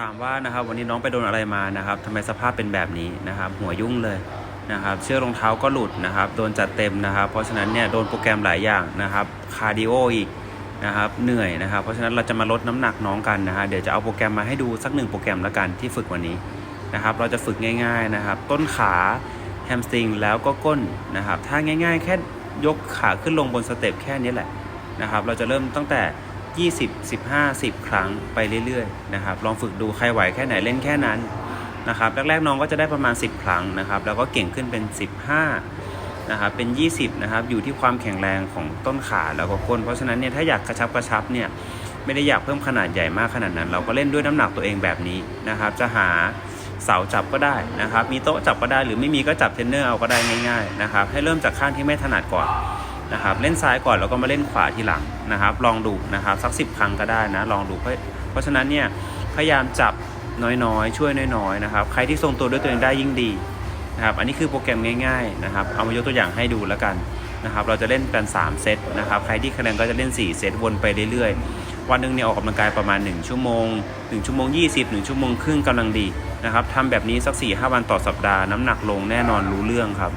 ถามว่านะครับวันนี้น้องไปโดนอะไรมานะครับทำไมสภาพเป็นแบบนี้นะครับ หัวยุ่งเลยนะครับ เชือกรองเท้าก็หลุดนะครับ โดนจัดเต็มนะครับ เพราะฉะนั้นเนี่ยโดนโปรแกรมหลายอย่างนะครับคาร์ดิโออีกนะครับ เหนื่อยนะครับ เพราะฉะนั้นเราจะมาลดน้ำหนักน้องกันนะฮะเดี๋ยวจะเอาโปรแกรมมาให้ดูสักหนึ่งโปรแกรมละกันที่ฝึกวันนี้นะครับ เราจะฝึกง่ายๆนะครับ ต้นขาแฮมสตริงแล้วก็ก้นนะครับ ถ้าง่าย ๆ แค่ยกขาขึ้นลงบนสเต็ปแค่นี้แหละนะครับ เราจะเริ่มตั้งแต่ 20 15 10 ครั้งไปเรื่อยๆนะครับลองฝึกดูใครไหวแค่ไหนเล่นแค่นั้นนะครับแรกๆน้องก็จะได้ประมาณ 10 ครั้งนะครับแล้วก็เก่งขึ้นเป็น 15นะครับเป็น 20นะครับอยู่ที่ความแข็งแรงของต้นขาแล้วก็ก้นเพราะฉะนั้นเนี่ยถ้าอยากกระชับกระชับเนี่ยไม่ได้อยากเพิ่มขนาดใหญ่มากขนาดนั้น เราก็เล่นด้วยน้ำหนักตัวเองแบบนี้นะครับจะหาเสาจับก็ได้นะครับ มีโต๊ะจับก็ได้ หรือไม่มีก็จับเทรนเนอร์เอาก็ได้ง่ายๆนะครับให้เริ่มจากข้างที่ไม่ถนัดก่อน นะครับเล่นซ้ายก่อนแล้วก็มาเล่นขวาทีหลังนะครับ ลองดูนะครับสักสิบครั้งก็ได้นะลองดูเพราะเพราะฉะนั้นเนี่ยพยายามจับน้อยๆ ช่วยน้อยๆนะครับใครที่ทรงตัวด้วยตัวเองได้ยิ่งดีนะครับอันนี้คือโปรแกรมง่ายๆนะครับเอามายกตัวอย่างให้ดูแล้วกันนะครับเราจะเล่นกัน3 เซตนะครับใครที่คะแนนก็จะเล่น 4 เซตวนไปเรื่อยๆ วันหนึ่งเนี่ยออกกำลังกายประมาณ 1 ชั่วโมง 1 ชั่วโมง 20 1 ชั่วโมงครึ่งกำลังดีนะครับทำแบบนี้สัก 4-5 วันต่อสัปดาห์น้ำหนักลงแน่นอนรู้เรื่องครับ